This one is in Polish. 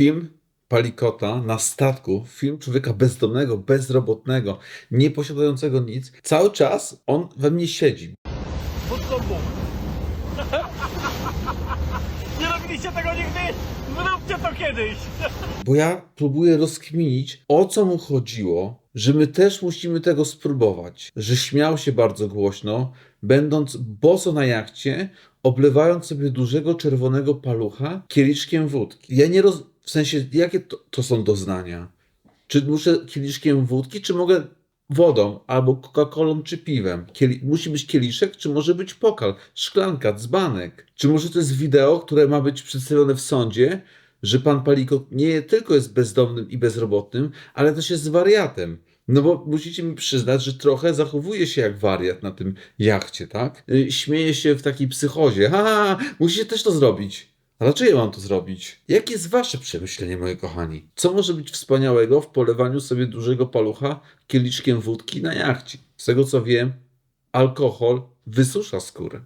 Film Palikota na statku, film człowieka bezdomnego, bezrobotnego, nieposiadającego nic, cały czas on we mnie siedzi. Nie robiliście tego nigdy? Zróbcie to kiedyś. Bo ja próbuję rozkminić, o co mu chodziło, że my też musimy tego spróbować. Że śmiał się bardzo głośno, będąc boso na jachcie, oblewając sobie dużego czerwonego palucha kieliszkiem wódki. Ja nie roz... W sensie, jakie to, to są doznania? Czy muszę kieliszkiem wódki, czy mogę wodą, albo Coca-Colą, czy piwem? Kieli... Musi być kieliszek, czy może być pokal, szklanka, dzbanek? Czy może to jest wideo, które ma być przedstawione w sądzie, że pan Palikot nie tylko jest bezdomnym i bezrobotnym, ale też jest wariatem. No bo musicie mi przyznać, że trochę zachowuje się jak wariat na tym jachcie, tak? Y, Śmieje się w takiej psychozie. Ha, musicie też to zrobić. Ja mam to zrobić? Jakie jest wasze przemyślenie, moi kochani? Co może być wspaniałego w polewaniu sobie dużego palucha kieliszkiem wódki na jachcie? Z tego co wiem, alkohol wysusza skórę.